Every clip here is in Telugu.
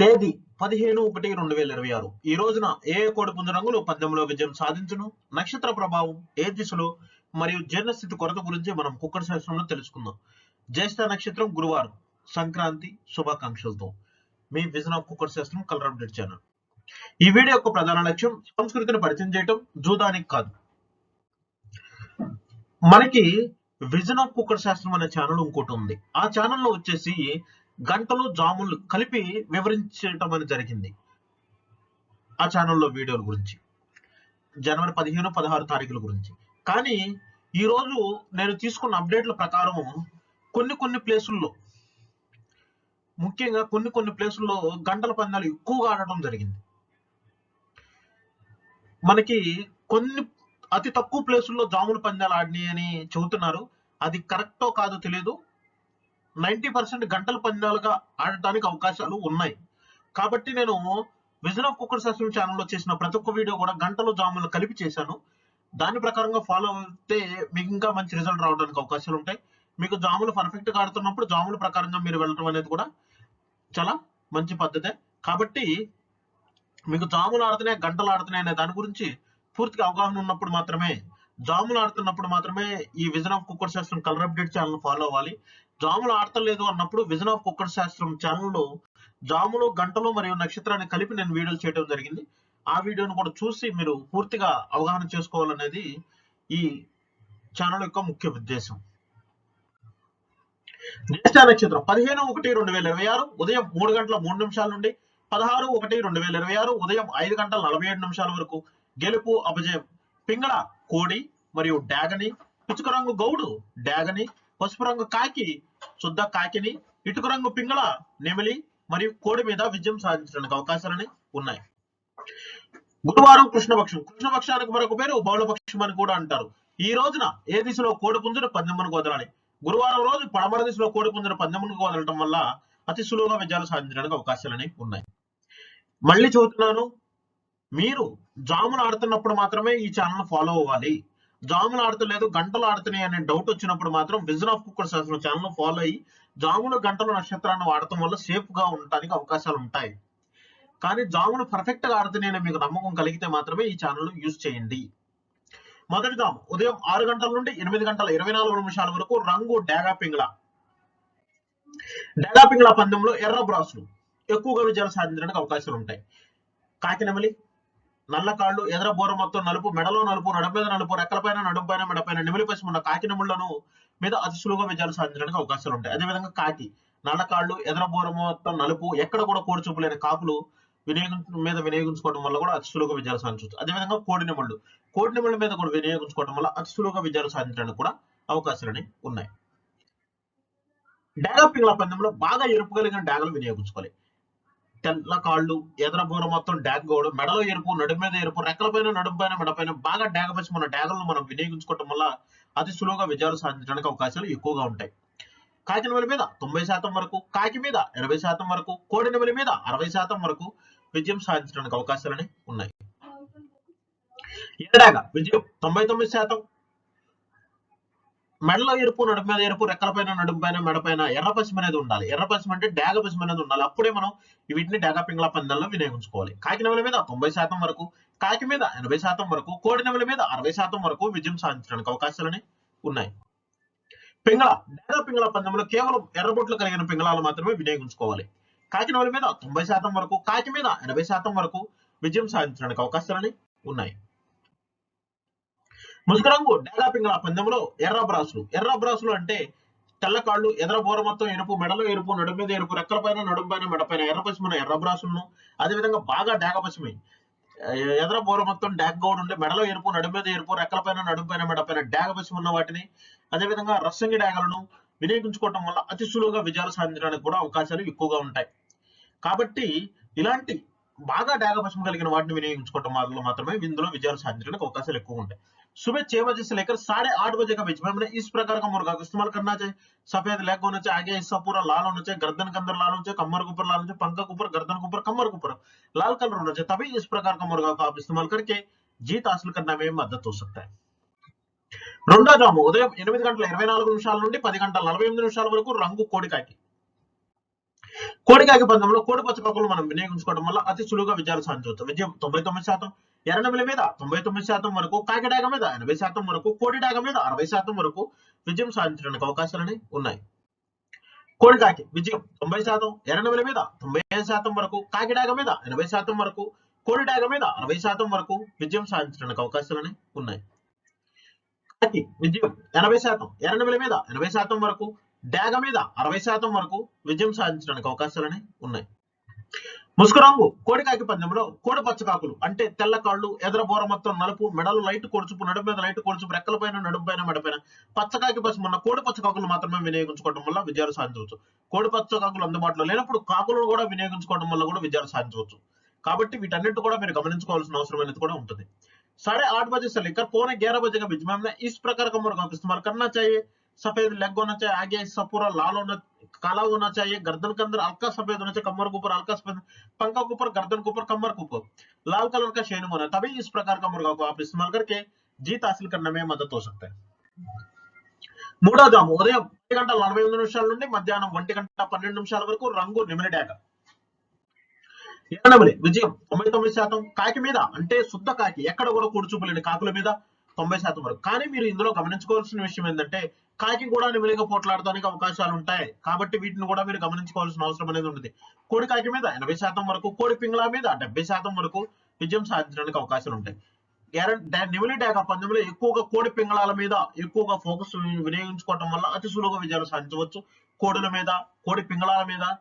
తేదీ పదిహేను ఒకటి రెండు వేల ఇరవై ఆరు. ఈ రోజున ఏ కోడి పుంజ రంగులు పద్యంలో విజయం సాధించును? నక్షత్ర ప్రభావం ఏ దిశలో? మరియు జీర్ణస్థితి కొరత గురించి మనం కుక్కర్ శాస్త్రంలో తెలుసుకుందాం. జ్యేష్ఠ నక్షత్రం గురువారం సంక్రాంతి శుభాకాంక్షలతో. మీ విజన్ ఆఫ్ శాస్త్రం కలర్ అప్డేట్ ఛానల్. ఈ వీడియో యొక్క ప్రధాన లక్ష్యం సంస్కృతిని పరిచయం చేయటం జూదానికి కాదు. మనకి విజన్ ఆఫ్ శాస్త్రం అనే ఛానల్ ఇంకోటి ఉంది. ఆ ఛానల్లో వచ్చేసి గంటలు జాములు కలిపి వివరించడం అని జరిగింది ఆ ఛానల్లో వీడియోల గురించి. జనవరి పదిహేను పదహారు తారీఖుల గురించి. కానీ ఈ రోజు నేను తీసుకున్న అప్డేట్ల ప్రకారం కొన్ని కొన్ని ప్లేసుల్లో ముఖ్యంగా కొన్ని కొన్ని ప్లేసుల్లో గంటల పందాలు ఎక్కువగా ఆడటం జరిగింది. మనకి కొన్ని అతి తక్కువ ప్లేసుల్లో జాముల పందాలు ఆడినాయి అని చెబుతున్నారు. అది కరెక్టో కాదో తెలియదు నైంటీ పర్సెంట్ గంటల పందాలుగా ఆడటానికి అవకాశాలు ఉన్నాయి. కాబట్టి నేను విజన్ ఆఫ్ కుక్కర్ శాస్త్రం ఛానల్లో చేసిన ప్రతి ఒక్క వీడియో కూడా గంటలు జాములు కలిపి చేశాను. దాని ప్రకారంగా ఫాలో అయితే మీకు ఇంకా మంచి రిజల్ట్ రావడానికి అవకాశాలు ఉంటాయి. మీకు జాములు పర్ఫెక్ట్గా ఆడుతున్నప్పుడు జాముల ప్రకారంగా మీరు వెళ్ళడం అనేది కూడా చాలా మంచి పద్ధతే. కాబట్టి మీకు జాములు ఆడుతున్నాయి గంటలు ఆడుతున్నాయి అనే దాని గురించి పూర్తిగా అవగాహన ఉన్నప్పుడు మాత్రమే జాములు ఆడుతున్నప్పుడు మాత్రమే ఈ విజన్ ఆఫ్ కుక్కర్ శాస్త్రం కలర్ అప్డేట్ ఛానల్ ఫాలో అవ్వాలి. జాములు ఆడతలేదు అన్నప్పుడు విజన్ ఆఫ్ కుక్కర్ శాస్త్రం ఛానల్లో జాములు గంటలు మరియు నక్షత్రాన్ని కలిపి నేను వీడియోలు చేయడం జరిగింది. ఆ వీడియోను కూడా చూసి మీరు పూర్తిగా అవగాహన చేసుకోవాలనేది ఈ ఛానల్ యొక్క ముఖ్య ఉద్దేశం. జ్యేష్ఠ నక్షత్రం పదిహేను ఒకటి రెండు వేల ఇరవై ఆరు ఉదయం మూడు గంటల మూడు నిమిషాల నుండి పదహారు ఒకటి రెండు వేల ఇరవై ఆరు ఉదయం ఐదు గంటల నలభై ఏడు నిమిషాల వరకు గెలుపు అపజయం పింగళ కోడి మరియు డాగని పిచుక రంగు గౌడు డాగని పసుపు రంగు కాకి శుద్ధ కాకిని ఇటుక రంగు పింగళ నెమిలి మరియు కోడి మీద విజయం సాధించడానికి అవకాశాలని ఉన్నాయి. గురువారం కృష్ణపక్షం. కృష్ణపక్షానికి మరొక పేరు బౌళపక్షం అని కూడా అంటారు. ఈ రోజున ఏ దిశలో కోడి పుంజును పందెమ్మను వదలాలి గురువారం రోజు పడమర దిశలో కోడి పుంజును పందెమ్మను వదలటం వల్ల అతి సులువుగా విజయాలు సాధించడానికి అవకాశాలని ఉన్నాయి. మళ్ళీ చదువుతున్నాను. మీరు జాములు ఆడుతున్నప్పుడు మాత్రమే ఈ ఛానల్ ఫాలో అవ్వాలి. జాములు ఆడతలేదు గంటలు ఆడుతున్నాయి అనే డౌట్ వచ్చినప్పుడు మాత్రం విజన్ ఆఫ్ కుక్కర్ శాస్త్రం ఛానల్ ఫాలో అయ్యి జాములు గంటలు నక్షత్రాన్ని వాడటం వల్ల సేఫ్గా ఉండటానికి అవకాశాలు ఉంటాయి. కానీ జాములు పర్ఫెక్ట్గా ఆడుతున్నాయని మీకు నమ్మకం కలిగితే మాత్రమే ఈ ఛానల్ యూజ్ చేయండి. మొదటి జాము ఉదయం ఆరు గంటల నుండి ఎనిమిది గంటల ఇరవై నాలుగు నిమిషాల వరకు రంగు డేగా పింగళ డేగా పింగళ పందెంలో ఎర్ర బ్రాసులు. ఎక్కువగా విజయాలు సాధించడానికి అవకాశాలు ఉంటాయి. కాకినమలి నల్ల కాళ్ళు ఎదర బోర మొత్తం నలుపు మెడలో నలుపు నడుం మీద నలుపు రెక్కలపైన నడుంపైన మెడపైన నిమిలి పసి ఉన్న కాకినముళ్ళను మీద అతి సులువుగా విజయాలు సాధించడానికి అవకాశాలు ఉంటాయి. అదేవిధంగా కాకి నల్ల కాళ్ళు ఎదర బోర మొత్తం నలుపు ఎక్కడ కూడా కోడి చూపు లేని కాకులు మీద వినియోగించుకోవడం వల్ల కూడా అతి సులువుగా విజయాలు సాధించవచ్చు. అదేవిధంగా కోడి నిముళ్ళు కోడి నిముళ్ళ మీద కూడా వినియోగించుకోవడం వల్ల అతి సులువుగా విజయాలు సాధించడానికి కూడా అవకాశాలని ఉన్నాయి. డాగా పింగళ పందెంలో బాగా ఎరుపు కలిగిన డాగలు వినియోగించుకోవాలి. తెల్ల కాళ్ళు ఎదర బూర మొత్తం డాగ్ గోడు మెడలో ఎరుపు నడుము మీద ఎరుపు రెక్కలపైన నడుము పైన మెడపైన బాగా డాగ పసి మన డాగలను మనం వినియోగించుకోవటం వల్ల అతి సులువుగా విజయాలు సాధించడానికి అవకాశాలు ఎక్కువగా ఉంటాయి. కాకినవలి మీద తొంభై శాతం వరకు కాకి మీద ఇరవై శాతం వరకు కోడినవలి మీద అరవై శాతం వరకు విజయం సాధించడానికి అవకాశాలని ఉన్నాయి. ఎడడాగ విజయం? తొంభై తొమ్మిది శాతం. మెడలో ఎరుపు నడుము మీద ఎరుపు రెక్కలపైన నడుము పైన మెడపైన ఎర్ర పశ్చిమ అనేది ఉండాలి. ఎర్ర పశ్చిమ అంటే డాగ పశ్చిమ అనేది ఉండాలి. అప్పుడే మనం వీటిని డాగా పింగళ పందాల్లో వినియోగించుకోవాలి. కాకినవల మీద తొంభై శాతం వరకు కాకి మీద ఎనభై శాతం వరకు కోడినవల మీద అరవై శాతం వరకు విజయం సాధించడానికి అవకాశాలని ఉన్నాయి. పింగళ డాగా పింగళ పందెంలో కేవలం ఎర్రబొట్లు కలిగిన పింగళాలు మాత్రమే వినియోగించుకోవాలి. కాకినవల మీద తొంభై శాతం వరకు కాకి మీద ఎనభై శాతం వరకు విజయం సాధించడానికి అవకాశాలని ఉన్నాయి. ముసుగు రంగు డాగా పింగళ పందెంలో ఎర్ర బ్రాసులు ఎర్ర బ్రాసులు అంటే తెల్ల కాళ్ళు ఎర్ర బోర మొత్తం ఎరుపు మెడలో ఎరుపు నడుము మీద ఎరుపు రెక్కల పైన నడుము పైన మెడపైన ఎర్ర పసిమైన ఎర్ర బ్రాసులను అదేవిధంగా బాగా డాగ పశ్చిమై ఎర్ర బోర మొత్తం డాగ్ గౌడ్ ఉండే మెడలో ఎరుపు నడుము మీద ఎరుపు రెక్కల పైన నడుము పైన మెడపైన డాగ పశ్చిమ ఉన్న వాటిని. అదేవిధంగా రస్సంగి డాగలను వినియోగించుకోవటం వల్ల అతి సులువుగా విజయాలు సాధించడానికి కూడా అవకాశాలు ఎక్కువగా ఉంటాయి. కాబట్టి ఇలాంటి బాగా డాగ పశ్చిమ కలిగిన వాటిని వినియోగించుకోవటం వల్ల మాత్రమే ఇందులో విజయాలు సాధించడానికి అవకాశాలు ఎక్కువ ఉంటాయి. सुबह छह बजे से लेकर साढ़े आठ बजे के बीच में हमने इस प्रकार का मुर्गा का इस्तेमाल करना चाहिए सफेद लेग होना चाहिए आगे हिस्सा पूरा लाल होना चाहिए गर्दन के अंदर लाल होना चाहिए कमर के ऊपर लाल होना चाहिए पंखा के ऊपर गर्दन के ऊपर कमर के ऊपर लाल कलर होना चाहिए तभी इस प्रकार का मुर्गा का आप इस्तेमाल करके जीत हासिल करने में मदद हो सकता है రెండో జాము ఉదయం ఎనిమిది గంటల ఇరవై నాలుగు నిమిషాల నుండి పది గంటల నలభై ఎనిమిది నిమిషాల వరకు రంగు కోడికాకి కోడికాకి పందంలో కోడి పచ్చకాకులు మనం వినియోగించుకోవడం వల్ల అతి సులువుగా విజయాలు సాధించవచ్చు. విజయం తొంభై తొమ్మిది శాతం ఎర్రనబిల మీద తొంభై తొమ్మిది శాతం వరకు కాకిడాగ మీద ఎనభై శాతం వరకు కోడిడాగ మీద అరవై శాతం వరకు విజయం సాధించడానికి అవకాశాలని ఉన్నాయి. కోడికాకి విజయం తొంభై శాతం ఎర్రనబిల మీద తొంభై ఐదు శాతం వరకు కాకిడాగ మీద ఎనభై శాతం వరకు కోడిడాగ మీద అరవై శాతం వరకు విజయం సాధించడానికి అవకాశాలని ఉన్నాయి. కాకి విజయం ఎనభై శాతం ఎర్రనబిల మీద ఎనభై శాతం వరకు డాగ మీద అరవై శాతం వరకు విజయం సాధించడానికి అవకాశాలని ఉన్నాయి ముసుగు రంగు కోడికాకి పందెంలో కోడి పచ్చకాకులు అంటే తెల్ల కాళ్ళు ఎదర బోర మొత్తం నలుపు మెడలు లైట్ కొడుచుపు నడుము మీద లైట్ కొడుచుపు రెక్కల పైన నడుము పైన మెడపైన పచ్చకాకి పసుపు ఉన్న కోడి పచ్చకాకులు మాత్రమే వినియోగించుకోవడం వల్ల విజయాలు సాధించవచ్చు కోడి పచ్చకాకులు అందుబాటులో లేనప్పుడు కాకులను కూడా వినియోగించుకోవడం వల్ల కూడా విజయాలు సాధించవచ్చు కాబట్టి వీటన్నిటి కూడా మీరు గమనించుకోవాల్సిన అవసరం అనేది కూడా ఉంటుంది साढ़े आठ बजे से लेकर पौने ग्यारह बजे के बीच में हमने इस प्रकार का मुर्गा का इस्तेमाल करना चाहिए सफेद लेग होना चाहिए आगे हिस्सा पूरा लाल होना काला होना चाहिए गर्दन के अंदर हल्का सफेद होना चाहिए कमर के ऊपर हल्का सफेद पंखा के ऊपर गर्दन के ऊपर कमर के ऊपर लाल कलर का शेन होना है तभी इस प्रकार का मुर्गा को आप इस्तेमाल करके जीत हासिल करने में मदद हो सकता है మూడో జాము ఉదయం ఒంటి గంట నలభై ఎనిమిది నిమిషాల నుండి మధ్యాహ్నం ఒంటి గంట పన్నెండు నిమిషాల వరకు రంగు నిమిలి డేగ ఎర్రనమిలి విజయం తొంభై తొమ్మిది శాతం కాకి మీద అంటే శుద్ధ కాకి ఎక్కడ కూడా కూర్చుపోలేని కాకుల మీద తొంభై శాతం వరకు. కానీ మీరు ఇందులో గమనించుకోవాల్సిన విషయం ఏంటంటే కాకి కూడా నిమిలిగా పోట్లాడడానికి అవకాశాలు ఉంటాయి. కాబట్టి వీటిని కూడా మీరు గమనించుకోవాల్సిన అవసరం అనేది ఉంటుంది. కోడి కాకి మీద ఎనభై శాతం వరకు కోడి పింగళ మీద డెబ్బై శాతం వరకు విజయం సాధించడానికి అవకాశాలు ఉంటాయి. ఎర్ర- నిమిలి డేగ పందెంలో ఎక్కువగా కోడి పింగళాల మీద ఎక్కువగా ఫోకస్ వినియోగించుకోవడం వల్ల అతి సులువుగా విజయాలు సాధించవచ్చు. కోడుల మీద కోడి పింగళాల మీద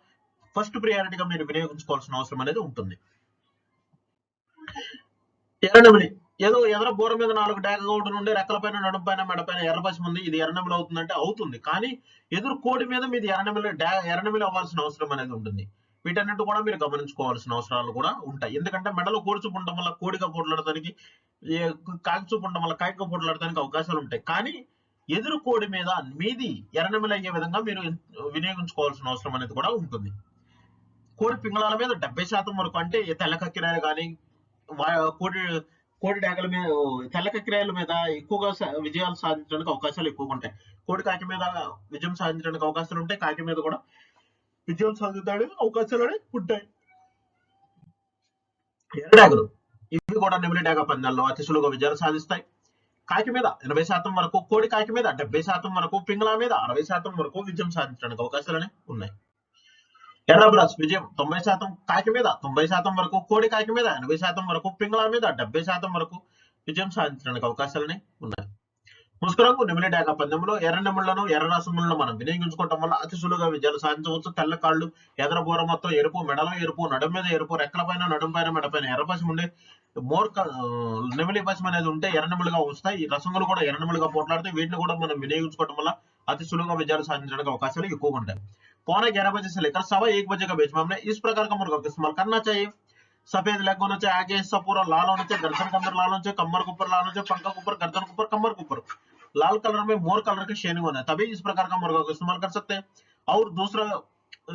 ఫస్ట్ ప్రియారిటీగా మీరు వినియోగించుకోవాల్సిన అవసరం అనేది ఉంటుంది. ఎర్రనమిలి ఏదో ఎదర బోర మీద నాలుగు డాగ ఒకటి నుండి రెక్కల పైన నడుము పైన మెడ పైన ఎర్రపసి ఉంది ఇది ఎర్రనెమిలి అవుతుందంటే అవుతుంది. కానీ ఎదురు కోడి మీద మీది ఎర్రనెమిలి డా ఎర్రనెమిలి అవ్వాల్సిన అవసరం అనేది ఉంటుంది. వీటన్నిటి కూడా మీరు గమనించుకోవాల్సిన అవసరాలు కూడా ఉంటాయి. ఎందుకంటే మెడలో కోడి ఉండడం వల్ల కోడిగా పోట్లాడటానికి ఏ కాకి ఉండడం వల్ల కాకిగా పోట్లాడటానికి అవకాశాలు ఉంటాయి. కానీ ఎదురు కోడి మీద మీది ఎర్రనెమిలి అయ్యే విధంగా మీరు వినియోగించుకోవాల్సిన అవసరం అనేది కూడా ఉంటుంది. కోడి పింగళాల మీద డెబ్బై శాతం వరకు అంటే ఈ తెల్ల కక్కిరాయలు కానీ కోడి కోడి డాకల మీద తెల్ల కక్కిరాయల మీద ఎక్కువగా విజయాలు సాధించడానికి అవకాశాలు ఎక్కువగా ఉంటాయి. కోడి కాకి మీద విజయం సాధించడానికి అవకాశాలు ఉంటాయి. కాకి మీద కూడా విజయం సాధించడానికి అవకాశాలు అనేవి ఉంటాయి. ఎర్ర డాగలు ఇవి కూడా నెమిలి డాగ పందాల్లో అతి సులువుగా విజయాలు సాధిస్తాయి. కాకి మీద ఎనభై శాతం వరకు కోడి కాకి మీద డెబ్బై శాతం వరకు పింగళా మీద అరవై శాతం వరకు విజయం సాధించడానికి అవకాశాలు అనేవి ఉన్నాయి ఎర్రబ్రాస్ విజయం తొంభై శాతం కాకి మీద తొంభై శాతం వరకు కోడి కాకి మీద ఎనభై శాతం వరకు పింగళ మీద డెబ్బై శాతం వరకు విజయం సాధించడానికి అవకాశాలని ఉన్నాయి. ముసుకురంగు నిమిలి డేగా పందెంలో ఎర్ర నెమ్ములను ఎర్ర రసములను మనం వినియోగించుకోవడం వల్ల అతి సులువుగా విజయాలు సాధించవచ్చు. తెల్ల కాళ్ళు ఎర్ర బోర మొత్తం ఎరుపు మెడలో ఎరుపు నడుం మీద ఎరుపు రెక్కల పైన పైన మెడ పైన ఎర్ర పశం ఉండే మోర్ నిమిలి పశం అనేది ఉంటే ఎర్ర నిములుగా వస్తాయి. ఈ రసములు కూడా ఎర్ర నిములుగా పోట్లాడితే వీటిని కూడా మనం వినియోగించుకోవడం వల్ల అతి సులువుగా విజయాలు సాధించడానికి అవకాశాలు ఎక్కువగా ఉంటాయి. पौने ग्यारह बजे से लेकर सवा एक बजे के बीच में हमने इस प्रकार का मुर्गा इस्तेमाल करना चाहिए। सफ़ेद लेग होना चाहिए, आगे हिस्सा पूरा लाल होना चाहिए, गर्दन के अंदर लाल होना चाहिए, कमर के ऊपर लाल होना चाहिए, पंखा के ऊपर, गर्दन के ऊपर, कमर के ऊपर। लाल कलर में मोर कलर के शेनिंग होना है, तभी इस प्रकार का मुर्गा का इस्तेमाल कर सकते हैं। और दूसरा,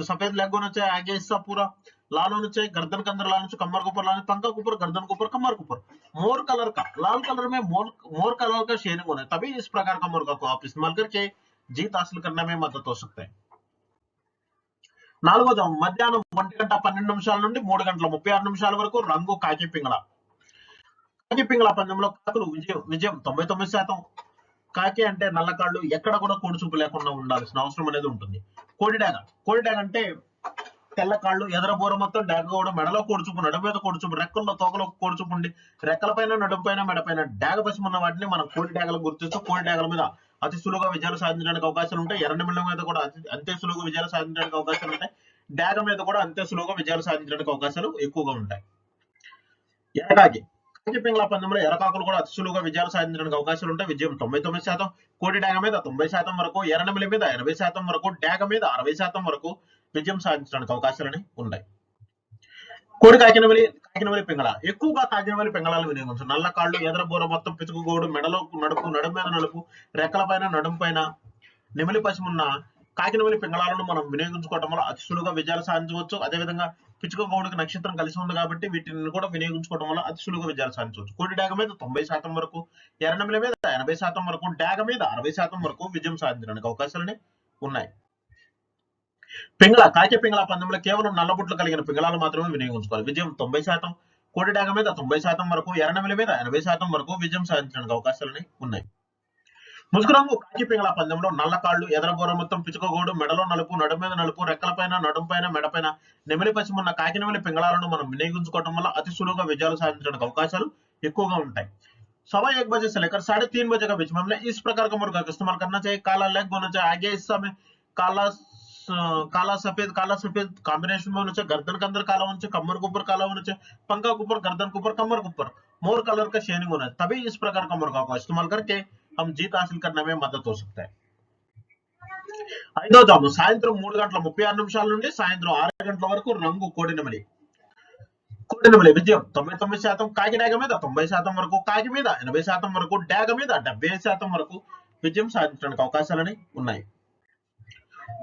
सफ़ेद लेग होना चाहिए, आगे हिस्सा पूरा लाल होना चाहिए, गर्दन के अंदर लाल होना चाहिए, कमर के ऊपर लाल पंखा के ऊपर, गर्दन के ऊपर, कमर के ऊपर। मोर कलर का, लाल कलर में मोर मोर कलर का शेनिंग होना है, तभी इस प्रकार का मुर्गा को आप इस्तेमाल करके जीत हासिल करने में मदद हो सकते हैं। నాలుగోది మధ్యాహ్నం ఒంటి గంట పన్నెండు నిమిషాల నుండి మూడు గంటల ముప్పై ఆరు నిమిషాల వరకు రంగు కాకి పింగళ. కాకి పింగళ పందెంలో కాకులు విజయం విజయం తొంభై తొమ్మిది శాతం. కాకి అంటే నల్లకాళ్ళు ఎక్కడ కూడా కోడి చూపు లేకుండా ఉండాల్సిన అవసరం అనేది ఉంటుంది. కోడి డాగ కోడి డాగ అంటే తెల్ల కాళ్ళు ఎదర మొత్తం డాగ కూడా మెడలో కోడిచూపు నడుము మీద కోడిచూపు రెక్కల్లో తోకలో కోడిచూపు ఉండి రెక్కల పైన నడుము పైన మెడ పైన డాగ పశ్చిమ ఉన్న వాటిని మనం కోడి డాగలు గుర్తిస్తూ కోడి డాగల మీద అతి సులువుగా విజయాలు సాధించడానికి అవకాశాలు ఉంటాయి. ఎర్రనిమిళ్ళ మీద కూడా అంతే సులువుగా విజయాలు సాధించడానికి అవకాశాలు ఉంటాయి. డాగ మీద కూడా అంతే సులువుగా విజయాలు సాధించడానికి అవకాశాలు ఎక్కువగా ఉంటాయి. ఎరకాకి కాకి పింగళ పందెంలో ఎరకాకులు కూడా అతి సులువుగా విజయాలు సాధించడానికి అవకాశాలు ఉంటాయి. విజయం తొంభై తొమ్మిది శాతం. కోటి డాగ మీద తొంభై శాతం వరకు ఎర్రనమిలి మీద ఎనభై శాతం వరకు డాగ మీద అరవై శాతం వరకు విజయం సాధించడానికి అవకాశాలని ఉన్నాయి. కోడి కాకినవలి కాకినవలి పింగళ. ఎక్కువగా కాకినవలి పింగళాలు వినియోగించు నల్ల కాళ్ళు ఎదర బూర మొత్తం పిచుకుగోడు మెడలో నడుపు నడుము మీద నడుపు రెక్కల పైన నడుము పైన నెమిలి పశ్చిమున్న కాకినవలి పింగళాలను మనం వినియోగించుకోవడం వల్ల అతి సులువుగా విజయాలు సాధించవచ్చు. అదేవిధంగా పిచ్చుక గౌడికి నక్షత్రం కలిసి ఉంది కాబట్టి వీటిని కూడా వినియోగించుకోవడం వల్ల అతి సులువుగా విజయాలు సాధించవచ్చు. కోడి డాగ మీద తొంభై శాతం వరకు ఎర్రనమిల మీద ఎనభై శాతం వరకు డాగ మీద అరవై శాతం వరకు విజయం సాధించడానికి అవకాశాలని ఉన్నాయి. పింగళ కాకి పింగళ పందెంలో కేవలం నల్లబుట్లు కలిగిన పింగళాలు మాత్రమే వినియోగించుకోవాలి విజయం తొంభై శాతం కోడి డాగ మీద తొంభై శాతం వరకు ఎర్రనెమిలి మీద ఎనభై శాతం వరకు విజయం సాధించడానికి అవకాశాలని ఉన్నాయి ముసుగు రంగు కాకి పింగళ పందెంలో నల్ల కాళ్ళు ఎదరబోర మొత్తం పిచుకగోడు మెడలో నలుపు నడుము మీద నలుపు రెక్కలపైన నడుంపైన మెడపైన నెమిలి పశ్చిమున్న కాకి నెమిలి పింగళాలను మనం వినియోగించుకోవడం వల్ల అతి సులువుగా విజయాలు సాధించడానికి అవకాశాలు ఎక్కువగా ఉంటాయి सवा एक बजे से लेकर साढ़े तीन बजे के बीच में हमने इस प्रकार का मुर्गा का इस्तेमाल करना चाहिए काला लेग होना चाहिए आगे हिस्सा में काला स- काला सफेद काला सफेद कॉम्बिनेशन में होना चाहिए गर्दन के अंदर काला होना चाहिए कमर के ऊपर काला होना चाहिए पंखा के ऊपर गर्दन के ऊपर कमर के ऊपर मोर कलर का शेनिंग होना चाहिए तभी इस प्रकार का मुर्गा को इस्तेमाल करके हम जीत हासिल करने में मदद हो सकता है ఐదో జాము సాయంత్రం మూడు గంటల ముప్పై ఆరు నిమిషాల నుండి సాయంత్రం ఆరు గంటల వరకు రంగు కోడినమలి కోడినమలి విజయం తొంభై తొమ్మిది శాతం కాకి డాగ మీద తొంభై శాతం వరకు కాకి మీద ఎనభై శాతం వరకు డాగ మీద డెబ్బై ఐదు శాతం వరకు విజయం సాధించడానికి అవకాశాలని ఉన్నాయి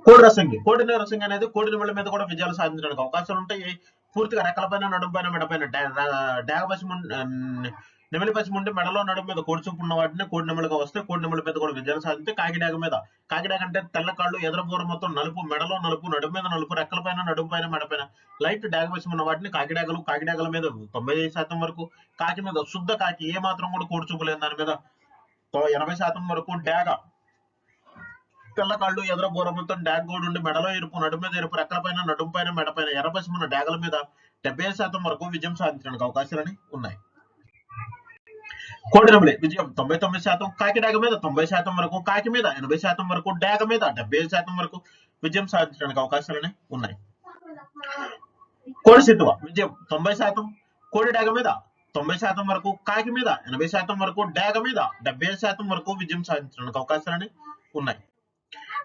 కోడి రసంగి. కోడి రసంగి అనేది కోడి నిమిళ్ళ మీద కూడా విజయాలు సాధించడానికి అవకాశాలు ఉంటాయి. పూర్తిగా రెక్కలపైన నడుంపైన మెడపైన డాగ పశ్చిమ నెమిలి పశ్చిమ ఉండి మెడలో నడుము మీద కోడి చూపు ఉన్న వాటిని కోడి నెమలుగా వస్తే కోడి నెమలి మీద కూడా విజయాలు సాధించి కాకిడాగ మీద. కాకిడాగ అంటే తెల్ల కాళ్ళు ఎదరబూర మొత్తం నలుపు మెడలో నలుపు నడుము మీద నలుపు రెక్కలపైన నడుము పైన మెడపైన లైట్ డాగ పశ్చిమ ఉన్న వాటిని కాకిడాగలు కాకిడాగల మీద తొంభై ఐదు శాతం వరకు కాకి మీద శుద్ధ కాకి ఏ మాత్రం కూడా కోడి చూపు లేని దాని మీద ఎనభై శాతం వరకు డాగ పిల్ల కళ్ళు ఎదుర బోర మొత్తం డాగ్ గోడు ఉండి మెడలో ఎరుపు నడుమ మీద ఎరుపు రెక్కలపైన నడుము పైన మెడపైన ఎర్రపశ్చిమ డాగల మీద డెబ్బై శాతం వరకు విజయం సాధించడానికి అవకాశాలని ఉన్నాయి. కోడి విజయం తొంభై తొమ్మిది శాతం కాకి డాగ మీద తొంభై శాతం వరకు కాకి మీద ఎనభై శాతం వరకు డాగ మీద డెబ్బై శాతం వరకు విజయం సాధించడానికి అవకాశాలని ఉన్నాయి. కోడి సిద్ధువ విజయం తొంభై శాతం కోడి డాగ మీద తొంభై శాతం వరకు కాకి మీద ఎనభై శాతం వరకు డాగ మీద డెబ్బై శాతం వరకు విజయం సాధించడానికి అవకాశాలని ఉన్నాయి.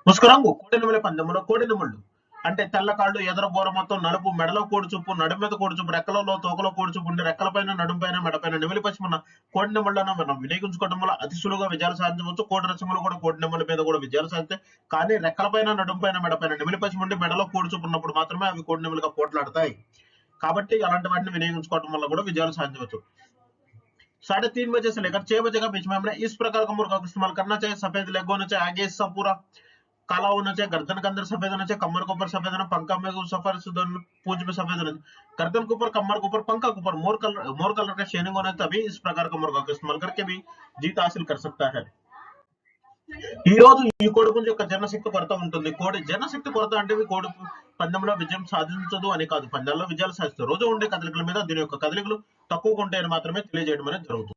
ముసుగు రంగు కోడి నెమలి పందెంలో కోడి నెమళ్ళు అంటే తెల్ల కాళ్ళు ఎదర బోర మొత్తం నలుపు మెడలో కోడి చూపు నడుము మీద కోడి చూపు రెక్కలలో తోకలో కోడి చూపు ఉండి రెక్కలపైన నడుము పైన మెడపైన నెమలి పశ్చిమన్న కోడి నెమళ్ళను మనం వినియోగించుకోవడం వల్ల అతి సులువుగా విజయాలు సాధించవచ్చు కోడి రసములు కూడా కోడి నెమల మీద కూడా విజయాలు సాధిస్తాయి కానీ రెక్కలపైన నడుము పైన మెడపైన నెమలి పశ్చిమ ఉండి మెడలో కోడి చూపు ఉన్నప్పుడు మాత్రమే అవి కోడి నెమలుగా పోట్లాడతాయి కాబట్టి అలాంటి వాటిని వినియోగించుకోవడం వల్ల కూడా విజయాలు సాధించవచ్చు साढ़े तीन बजे से लेकर छह बजे का बीच में हमने इस प्रकार का मुर्गा को इस्तेमाल करना चाहिए सफेद लेग होना चाहिए आगे हिस्सा पूरा काला होना चाहिए गर्दन के अंदर सफेद होना चाहिए कमर के ऊपर सफेद होना पंखा में सफर पूंछ में सफेद होना चाहिए गर्दन के ऊपर कमर के ऊपर पंखा के ऊपर मोर कलर मोर कलर का शेनिंग होना है तभी इस प्रकार का मुर्गा को इस्तेमाल करके भी जीत हासिल कर सकता है ఈ రోజు ఈ కోడి పుంజు యొక్క జనశక్తి కొరత ఉంటుంది కోడి జనశక్తి కొరత అంటే ఈ కోడి పందెంలో విజయం సాధించదు అని కాదు పందాల్లో విజయాలు సాధిస్తారు రోజు ఉండే కదలికల మీద దీని యొక్క కదలికలు తక్కువగా ఉంటాయని మాత్రమే తెలియజేయడం అనేది జరుగుతుంది